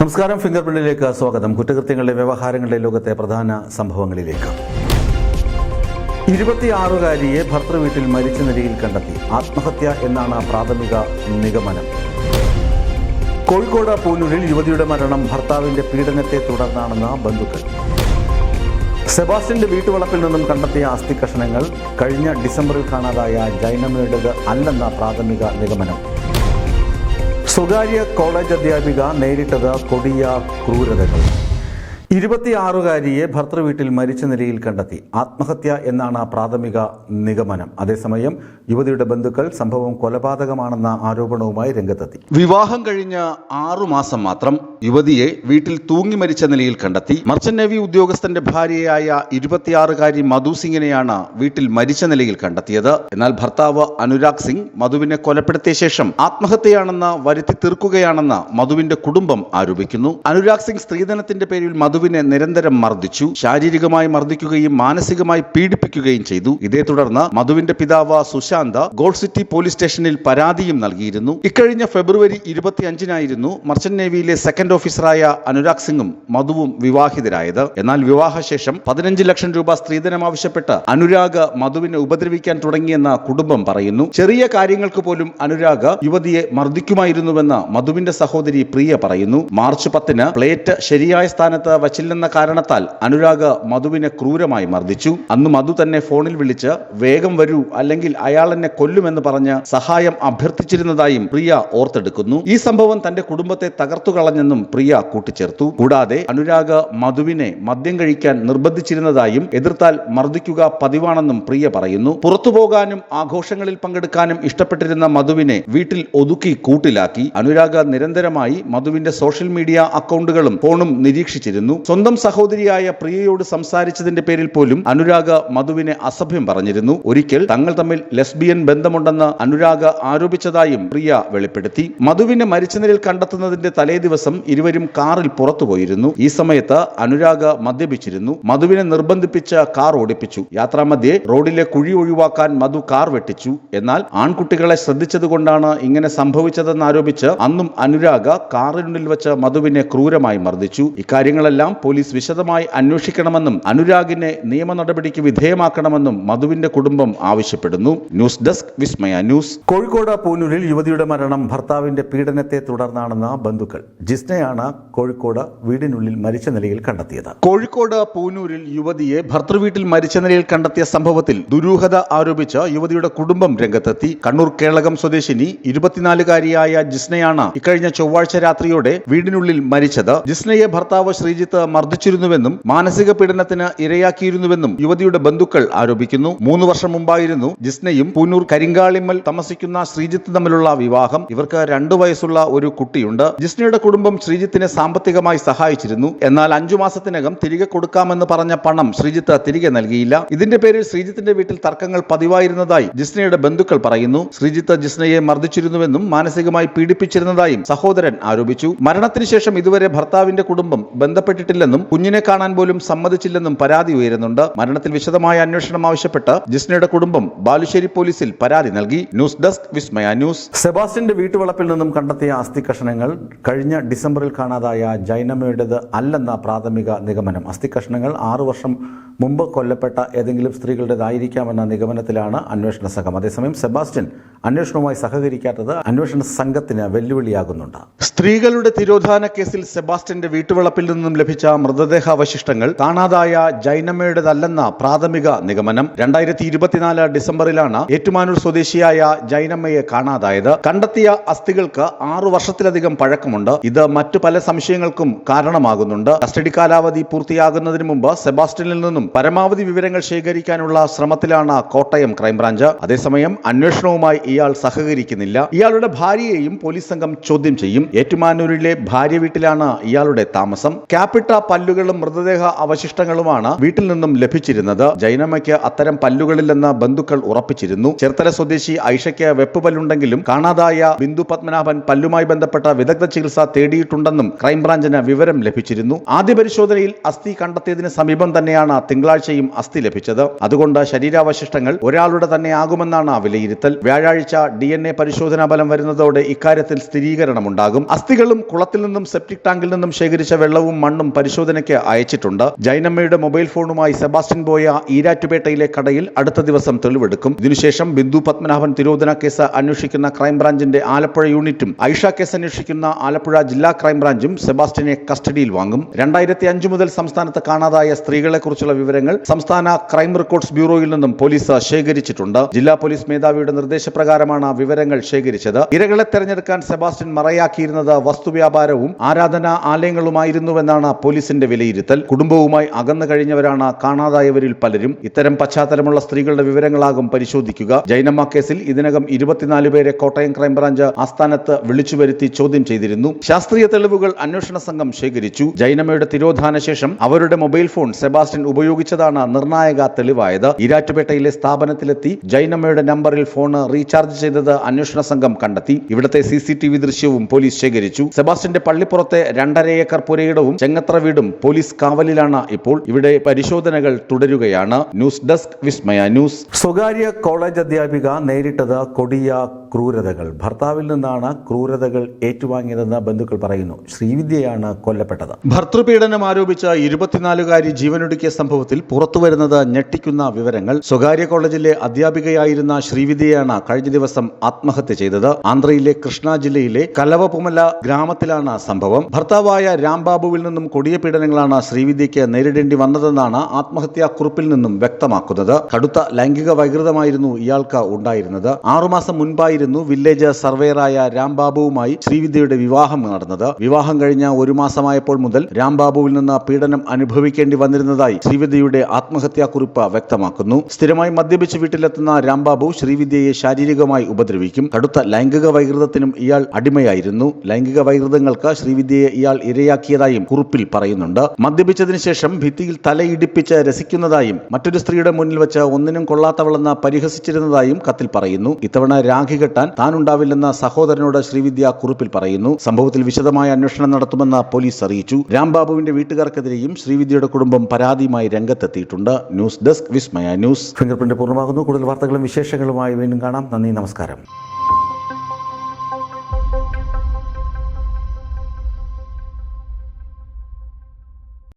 നമസ്കാരം ഫിംഗർ പ്രിന്റിലേക്ക് സ്വാഗതം. കുറ്റകൃത്യങ്ങളുടെ വ്യവഹാരങ്ങളുടെ ലോകത്തെ പ്രധാന സംഭവങ്ങളിലേക്ക്. ഇരുപത്തിയാറുകാരിയെ ഭർത്തൃവീട്ടിൽ മരിച്ച നിലയിൽ കണ്ടെത്തി. ആത്മഹത്യ എന്നാണ് പ്രാഥമിക നിഗമനം. കോഴിക്കോട് പൂനൂരിൽ യുവതിയുടെ മരണം. ഭർത്താവിന്റെ പീഡനത്തെ തുടർന്നാണെന്ന് ബന്ധുക്കൾ. സെബാസ്റ്റ്യന്റെ വീട്ടുവളപ്പിൽ നിന്നും കണ്ടെത്തിയ അസ്ഥി കഷണങ്ങൾ കഴിഞ്ഞ ഡിസംബറിൽ കാണാതായ ജൈനമ്മയുടേത് അല്ലെന്ന പ്രാഥമിക നിഗമനം. സ്വകാര്യ കോളേജ് അധ്യാപിക നേരിട്ടത് കൊടിയ ക്രൂരതകൾ. ഇരുപത്തിയാറുകാരിയെ ഭർത്തൃവീട്ടിൽ മരിച്ച നിലയിൽ കണ്ടെത്തി. ആത്മഹത്യ എന്നാണ് പ്രാഥമിക നിഗമനം. അതേസമയം യുവതിയുടെ ബന്ധുക്കൾ സംഭവം കൊലപാതകമാണെന്ന ആരോപണവുമായി രംഗത്തെത്തി. വിവാഹം കഴിഞ്ഞ ആറു മാസം മാത്രം യുവതിയെ വീട്ടിൽ തൂങ്ങി മരിച്ച നിലയിൽ കണ്ടെത്തി. മർച്ചന്റ് നേവി ഉദ്യോഗസ്ഥന്റെ ഭാര്യയായ ഇരുപത്തിയാറുകാരി മധു സിംഗിനെയാണ് വീട്ടിൽ മരിച്ച നിലയിൽ കണ്ടെത്തിയത്. എന്നാൽ ഭർത്താവ് അനുരാഗ് സിംഗ് മധുവിനെ കൊലപ്പെടുത്തിയ ശേഷം ആത്മഹത്യയാണെന്ന് വരുത്തി തീർക്കുകയാണെന്ന് മധുവിന്റെ കുടുംബം ആരോപിക്കുന്നു. അനുരാഗ് സിംഗ് സ്ത്രീധനത്തിന്റെ പേരിൽ മധുവിനെ നിരന്തരം മർദ്ദിച്ചു ശാരീരികമായി മർദ്ദിക്കുകയും മാനസികമായി പീഡിപ്പിക്കുകയും ചെയ്തു. ഇതേ തുടർന്ന് മധുവിന്റെ പിതാവ് സുശാന്ത ഗോൾഡ് സിറ്റി പോലീസ് സ്റ്റേഷനിൽ പരാതിയും നൽകിയിരുന്നു. ഇക്കഴിഞ്ഞ ഫെബ്രുവരി ഇരുപത്തിയഞ്ചിനായിരുന്നു മർച്ചന്റ് നേവിയിലെ സെക്കൻഡ് ഓഫീസറായ അനുരാഗ് സിംഗും മധുവും വിവാഹിതരായത്. എന്നാൽ വിവാഹശേഷം പതിനഞ്ച് ലക്ഷം രൂപ സ്ത്രീധനം ആവശ്യപ്പെട്ട് അനുരാഗ് മധുവിനെ ഉപദ്രവിക്കാൻ തുടങ്ങിയെന്ന കുടുംബം പറയുന്നു. ചെറിയ കാര്യങ്ങൾക്ക് പോലും അനുരാഗ് യുവതിയെ മർദ്ദിക്കുമായിരുന്നുവെന്ന് മധുവിന്റെ സഹോദരി പ്രിയ പറയുന്നു. മാർച്ച് പത്തിന് പ്ലേറ്റ് ശരിയായ സ്ഥാനത്ത് വച്ചില്ലെന്ന കാരണത്താൽ അനുരാഗ് മധുവിനെ ക്രൂരമായി മർദ്ദിച്ചു. അന്ന് മധു തന്നെ ഫോണിൽ വിളിച്ച് വേഗം വരൂ അല്ലെങ്കിൽ അയാൾ എന്നെ കൊല്ലുമെന്ന് പറഞ്ഞ് സഹായം അഭ്യർത്ഥിച്ചിരുന്നതായും പ്രിയ ഓർത്തെടുക്കുന്നു. ഈ സംഭവം തന്റെ കുടുംബത്തെ തകർത്തു കളഞ്ഞെന്നും പ്രിയ കൂട്ടിച്ചേർത്തു. കൂടാതെ അനുരാഗ് മധുവിനെ മദ്യം കഴിക്കാൻ നിർബന്ധിച്ചിരുന്നതായും എതിർത്താൽ മർദ്ദിക്കുക പതിവാണെന്നും പ്രിയ പറയുന്നു. പുറത്തു പോകാനും ആഘോഷങ്ങളിൽ പങ്കെടുക്കാനും ഇഷ്ടപ്പെട്ടിരുന്ന മധുവിനെ വീട്ടിൽ ഒതുക്കി കൂട്ടിലാക്കി. അനുരാഗ് നിരന്തരമായി മധുവിന്റെ സോഷ്യൽ മീഡിയ അക്കൗണ്ടുകളും ഫോണും നിരീക്ഷിച്ചിരുന്നു. സ്വന്തം സഹോദരിയായ പ്രിയയോട് സംസാരിച്ചതിന്റെ പേരിൽ പോലും അനുരാഗ മധുവിനെ അസഭ്യം പറഞ്ഞിരുന്നു. ഒരിക്കൽ തങ്ങൾ തമ്മിൽ ലെസ്ബിയൻ ബന്ധമുണ്ടെന്ന് അനുരാഗ ആരോപിച്ചതായും പ്രിയ വെളിപ്പെടുത്തി. മധുവിനെ മരിച്ച നിലയിൽ കണ്ടെത്തുന്നതിന്റെ തലേ ദിവസം ഇരുവരും കാറിൽ പുറത്തുപോയിരുന്നു. ഈ സമയത്ത് അനുരാഗ മദ്യപിച്ചിരുന്നു. മധുവിനെ നിർബന്ധിപ്പിച്ച് കാർ ഓടിപ്പിച്ചു. യാത്രാമധ്യേ റോഡിലെ കുഴി ഒഴിവാക്കാൻ മധു കാർ വെട്ടിച്ചു. എന്നാൽ ആൺകുട്ടികളെ ശ്രദ്ധിച്ചതുകൊണ്ടാണ് ഇങ്ങനെ സംഭവിച്ചതെന്ന് ആരോപിച്ച് അന്നും അനുരാഗ് കാറിനുള്ളിൽ വെച്ച് മധുവിനെ ക്രൂരമായി മർദ്ദിച്ചു. ഇക്കാര്യങ്ങളെല്ലാം പോലീസ് വിശദമായി അന്വേഷിക്കണമെന്നും അനുരാഗിനെ നിയമ നടപടിക്ക് വിധേയമാക്കണമെന്നും മധുവിന്റെ കുടുംബം ആവശ്യപ്പെടുന്നു. News desk Vismaya news. Kozhikode പൂനൂരിൽ യുവതിയുടെ മരണം ഭർത്താവിന്റെ പീഡനത്തെ തുടർന്നാണെന്ന ബന്ധുക്കൾ. ജിസ്നയാണ് കോഴിക്കോട് വീടിനുള്ളിൽ മരിച്ച നിലയിൽ കണ്ടെത്തിയത്. കോഴിക്കോട് പൂനൂരിൽ യുവതിയെ ഭർത്തൃവീട്ടിൽ മരിച്ച നിലയിൽ കണ്ടെത്തിയ സംഭവത്തിൽ ദുരൂഹത ആരോപിച്ച യുവതിയുടെ കുടുംബം രംഗത്തെത്തി. കണ്ണൂർ കേളകം സ്വദേശിനി ഇരുപത്തിനാലുകാരിയായ ജിസ്നയാണ് ഇക്കഴിഞ്ഞ ചൊവ്വാഴ്ച രാത്രിയോടെ വീടിനുള്ളിൽ മരിച്ചത്. ജിസ്നയെ ഭർത്താവ് ശ്രീജിത്ത് മർദ്ദിച്ചിരുന്നുവെന്നും മാനസിക പീഡനത്തിന് ഇരയാക്കിയിരുന്നുവെന്നും യുവതിയുടെ ബന്ധുക്കൾ ആരോപിക്കുന്നു. മൂന്ന് വർഷം മുമ്പായിരുന്നു ജിസ്നയും പൂനൂർ കരിങ്കാളിമ്മൽ താമസിക്കുന്ന ശ്രീജിത്ത് തമ്മിലുള്ള വിവാഹം. ഇവർക്ക് രണ്ടു വയസ്സുള്ള ഒരു കുട്ടിയുണ്ട്. ജിസ്നയുടെ കുടുംബം ശ്രീജിത്തിനെ സാമ്പത്തികമായി സഹായിച്ചിരുന്നു. എന്നാൽ അഞ്ചു മാസത്തിനകം തിരികെ കൊടുക്കാമെന്ന് പറഞ്ഞ പണം ശ്രീജിത്ത് തിരികെ നൽകിയില്ല. ഇതിന്റെ പേരിൽ ശ്രീജിത്തിന്റെ വീട്ടിൽ തർക്കങ്ങൾ പതിവായിരുന്നതായി ജിസ്നയുടെ ബന്ധുക്കൾ പറയുന്നു. ശ്രീജിത്ത് ജിസ്നയെ മർദ്ദിച്ചിരുന്നുവെന്നും മാനസികമായി പീഡിപ്പിച്ചിരുന്നതായും സഹോദരൻ ആരോപിച്ചു. മരണത്തിന് ശേഷം ഇതുവരെ ഭർത്താവിന്റെ കുടുംബം ബന്ധപ്പെട്ടിട്ടില്ലെന്നും കുഞ്ഞിനെ കാണാൻ പോലും സമ്മതിച്ചില്ലെന്നും പരാതി ഉയരുന്നുണ്ട്. മരണത്തിൽ വിശദമായ അന്വേഷണം ആവശ്യപ്പെട്ട് ജിസ്നയുടെ കുടുംബം ബാലുശ്ശേരി പോലീസിൽ പരാതി നൽകി. News desk Vismaya news. സെബാസ്റ്റിന്റെ വീട്ടുവളപ്പിൽ നിന്നും കണ്ടെത്തിയ അസ്ഥി കഷണങ്ങൾ കഴിഞ്ഞ ഡിസംബറിൽ കാണാതായ ജൈനമ്മയുടേത് അല്ലെന്ന പ്രാഥമിക നിഗമനം. അസ്ഥി കഷണങ്ങൾ ആറു വർഷം മുമ്പ് കൊല്ലപ്പെട്ട ഏതെങ്കിലും സ്ത്രീകളുടേതായിരിക്കാമെന്ന നിഗമനത്തിലാണ് അന്വേഷണ സംഘം അതേസമയം സെബാസ്റ്റ്യൻ അന്വേഷണവുമായി സഹകരിക്കാത്തത് അന്വേഷണ സംഘത്തിന് വെല്ലുവിളിയാകുന്നുണ്ട്. സ്ത്രീകളുടെ തിരോധാന കേസിൽ സെബാസ്റ്റ്യന്റെ വീട്ടുവളപ്പിൽ നിന്നും ലഭിച്ച മൃതദേഹാവശിഷ്ടങ്ങൾ കാണാതായ ജൈനമ്മയുടേതല്ലെന്ന പ്രാഥമിക നിഗമനം രണ്ടായിരത്തി ഇരുപത്തിനാല് ഡിസംബറിലാണ് ഏറ്റുമാനൂർ സ്വദേശിയായ ജൈനമ്മയെ കാണാതായത്. കണ്ടെത്തിയ അസ്ഥികൾക്ക് ആറു വർഷത്തിലധികം പഴക്കമുണ്ട്. ഇത് മറ്റു പല സംശയങ്ങൾക്കും കാരണമാകുന്നുണ്ട്. കസ്റ്റഡി കാലാവധി പൂർത്തിയാകുന്നതിന് മുമ്പ് സെബാസ്റ്റ്യനിൽ നിന്നും പരമാവധി വിവരങ്ങൾ ശേഖരിക്കാനുള്ള ശ്രമത്തിലാണ് കോട്ടയം ക്രൈംബ്രാഞ്ച്. അതേസമയം അന്വേഷണവുമായി ഇയാൾ സഹകരിക്കുന്നില്ല. ഇയാളുടെ ഭാര്യയെയും പോലീസ് സംഘം ചോദ്യം ചെയ്യും. ഏറ്റുമാനൂരിലെ ഭാര്യ വീട്ടിലാണ് ഇയാളുടെ താമസം. ക്യാപിട്ട പല്ലുകളും മൃതദേഹ അവശിഷ്ടങ്ങളുമാണ് വീട്ടിൽ നിന്നും ലഭിച്ചിരുന്നത്. ജൈനമ്മയ്ക്ക് അത്തരം പല്ലുകളില്ലെന്ന് ബന്ധുക്കൾ ഉറപ്പിച്ചിരുന്നു. ചേർത്തല സ്വദേശി ഐഷയ്ക്ക് വെപ്പ് പല്ലുണ്ടെങ്കിലും കാണാതായ ബിന്ദു പത്മനാഭൻ പല്ലുമായി ബന്ധപ്പെട്ട വിദഗ്ധ ചികിത്സ തേടിയിട്ടുണ്ടെന്നും ക്രൈംബ്രാഞ്ചിന് വിവരം ലഭിച്ചിരുന്നു. ആദ്യ പരിശോധനയിൽ അസ്ഥി കണ്ടെത്തിയതിന് സമീപം തന്നെയാണ് തിങ്കളാഴ്ചയും അസ്ഥി ലഭിച്ചത്. അതുകൊണ്ട് ശരീരാവശിഷ്ടങ്ങൾ ഒരാളുടെ തന്നെ ആകുമെന്നാണ് വിലയിരുത്തൽ. വ്യാഴാഴ്ച ഡി എൻ എ പരിശോധനാ ഫലം വരുന്നതോടെ ഇക്കാര്യത്തിൽ സ്ഥിരീകരണമുണ്ടാകും. അസ്ഥികളും കുളത്തിൽ നിന്നും സെപ്റ്റിക് ടാങ്കിൽ നിന്നും ശേഖരിച്ച വെള്ളവും മണ്ണും പരിശോധനയ്ക്ക് അയച്ചിട്ടുണ്ട്. ജൈനമ്മയുടെ മൊബൈൽ ഫോണുമായി സെബാസ്റ്റ്യൻ ബോയ ഈരാറ്റുപേട്ടയിലെ കടയിൽ അടുത്ത ദിവസം തെളിവെടുക്കും. ഇതിനുശേഷം ബിന്ദു പത്മനാഭൻ തിരോധന കേസ് അന്വേഷിക്കുന്ന ക്രൈംബ്രാഞ്ചിന്റെ ആലപ്പുഴ യൂണിറ്റും ഐഷ കേസ് അന്വേഷിക്കുന്ന ആലപ്പുഴ ജില്ലാ ക്രൈംബ്രാഞ്ചും സെബാസ്റ്റ്യനെ കസ്റ്റഡിയിൽ വാങ്ങും. രണ്ടായിരത്തി അഞ്ച് മുതൽ സംസ്ഥാനത്ത് കാണാതായ സ്ത്രീകളെക്കുറിച്ചുള്ള വിവരങ്ങൾ സംസ്ഥാന ക്രൈം റെക്കോർഡ്സ് ബ്യൂറോയിൽ നിന്നും പോലീസ് ശേഖരിച്ചിട്ടുണ്ട്. ജില്ലാ പോലീസ് മേധാവിയുടെ നിർദ്ദേശപ്രകാരമാണ് വിവരങ്ങൾ ശേഖരിച്ചത്. ഇരകളെ തെരഞ്ഞെടുക്കാൻ സെബാസ്റ്റ്യൻ മറയാക്കിയിരുന്നത് വസ്തുവ്യാപാരവും ആരാധനാ ആലയങ്ങളുമായിരുന്നുവെന്നാണ് പോലീസിന്റെ വിലയിരുത്തൽ. കുടുംബവുമായി അകന്നു കഴിഞ്ഞവരാണ് കാണാതായവരിൽ പലരും. ഇത്തരം പശ്ചാത്തലമുള്ള സ്ത്രീകളുടെ വിവരങ്ങളാകും പരിശോധിക്കുക. ജൈനമ്മ കേസിൽ ഇതിനകം ഇരുപത്തിനാല് പേരെ കോട്ടയം ക്രൈംബ്രാഞ്ച് ആസ്ഥാനത്ത് വിളിച്ചു വരുത്തി ചോദ്യം ചെയ്തിരുന്നു. ശാസ്ത്രീയ തെളിവുകൾ അന്വേഷണ സംഘം ശേഖരിച്ചു. ജൈനമ്മയുടെ തിരോധാന ശേഷം അവരുടെ മൊബൈൽ ഫോൺ സെബാസ്റ്റ്യൻ ഉപയോഗിച്ചതാണ് നിർണായക തെളിവായത്. ഇരാറ്റുപേട്ടയിലെ സ്ഥാപനത്തിലെത്തി ജൈനമ്മയുടെ നമ്പറിൽ ഫോൺ റീചാർജ് ചെയ്തത് അന്വേഷണ സംഘം കണ്ടെത്തി. ഇവിടത്തെ സി സി ടി വി ദൃശ്യവും പോലീസ് ശേഖരിച്ചു. സെബാസ്റ്റ്യന്റെ പള്ളിപ്പുറത്തെ രണ്ടര ഏക്കർ പുരയിടവും ചെങ്ങത്ര വീടും പോലീസ് കാവലിലാണ് ഇപ്പോൾ. ഇവിടെ പരിശോധനകൾ തുടരുകയാണ്. News desk Vismaya news. സ്വകാര്യ കോളേജ് അധ്യാപിക നേരിട്ടത് കൊടിയ ക്രൂരതകൾ. ഭർത്താവിൽ നിന്നാണ് ക്രൂരതകൾ ഏറ്റുവാങ്ങിയതെന്ന് ബന്ധുക്കൾ പറയുന്നു. ശ്രീവിദ്യയാണ് കൊല്ലപ്പെട്ടത്. ഭർത്തൃപീഡനം ആരോപിച്ച ഇരുപത്തിനാലുകാരി ജീവനൊടുക്കിയ സംഭവത്തിൽ പുറത്തുവരുന്നത് ഞെട്ടിക്കുന്ന വിവരങ്ങൾ. സ്വകാര്യ കോളേജിലെ അധ്യാപികയായിരുന്ന ശ്രീവിദ്യയാണ് കഴിഞ്ഞ ദിവസം ആത്മഹത്യ ചെയ്തത്. ആന്ധ്രയിലെ കൃഷ്ണ ജില്ലയിലെ കലവപുമല ഗ്രാമത്തിലാണ് സംഭവം. ഭർത്താവായ രാംബാബുവിൽ നിന്നും കൊടിയ പീഡനങ്ങളാണ് ശ്രീവിദ്യയ്ക്ക് നേരിടേണ്ടി വന്നതെന്നാണ് ആത്മഹത്യാ കുറിപ്പിൽ നിന്നും വ്യക്തമാക്കുന്നത്. കടുത്ത ലൈംഗിക വൈകൃതമായിരുന്നു ഇയാൾക്ക് ഉണ്ടായിരുന്നത്. ആറുമാസം മുൻപായിരുന്നു വില്ലേജ് സർവേയറായ രാംബാബുവുമായി ശ്രീവിദ്യയുടെ വിവാഹം നടന്നത്. വിവാഹം കഴിഞ്ഞ ഒരു മാസമായപ്പോൾ മുതൽ രാംബാബുവിൽ നിന്ന് പീഡനം അനുഭവിക്കേണ്ടി വന്നിരുന്നതായി ശ്രീവിദ്യയുടെ ആത്മഹത്യാ കുറിപ്പ് വ്യക്തമാക്കുന്നു. സ്ഥിരമായി മദ്യപിച്ച് വീട്ടിലെത്തുന്ന രാംബാബു ശ്രീവിദ്യയെ ശാരീരികമായി ഉപദ്രവിക്കും. കടുത്ത ലൈംഗിക വൈകൃതത്തിനും ഇയാൾ അടിമയായിരുന്നു. ലൈംഗിക വൈകൃതങ്ങൾക്ക് ശ്രീവിദ്യയെ ഇയാൾ ഇരയാക്കിയതായും കുറിപ്പിൽ പറയുന്നുണ്ട്. മദ്യപിച്ചതിന് ശേഷം ഭിത്തിയിൽ തലയിടിപ്പിച്ച് രസിക്കുന്നതായും മറ്റൊരു സ്ത്രീയുടെ മുന്നിൽ വെച്ച് ഒന്നിനും കൊള്ളാത്തവളെന്ന് പരിഹസിച്ചിരുന്നതായും കത്തിൽ പറയുന്നു. ഇത്തവണ രാഖി കെട്ടാൻ താനുണ്ടാവില്ലെന്ന സഹോദരനോട് ശ്രീവിദ്യ കുറിപ്പിൽ പറയുന്നു. സംഭവത്തിൽ വിശദമായ അന്വേഷണം നടത്തുമെന്ന് പോലീസ് അറിയിച്ചു. രാംബാബുവിന്റെ വീട്ടുകാർക്കെതിരെയും ശ്രീവിദ്യയുടെ കുടുംബം പരാതിയുമായി രംഗത്തെത്തിയിട്ടുണ്ട്. News desk Vismaya news. Finger print പൂർണമാകുന്നു. കൂടുതൽ വാർത്തകളും വിശേഷങ്ങളുമായി വീണ്ടും കാണാം. നന്ദി നമസ്കാരം.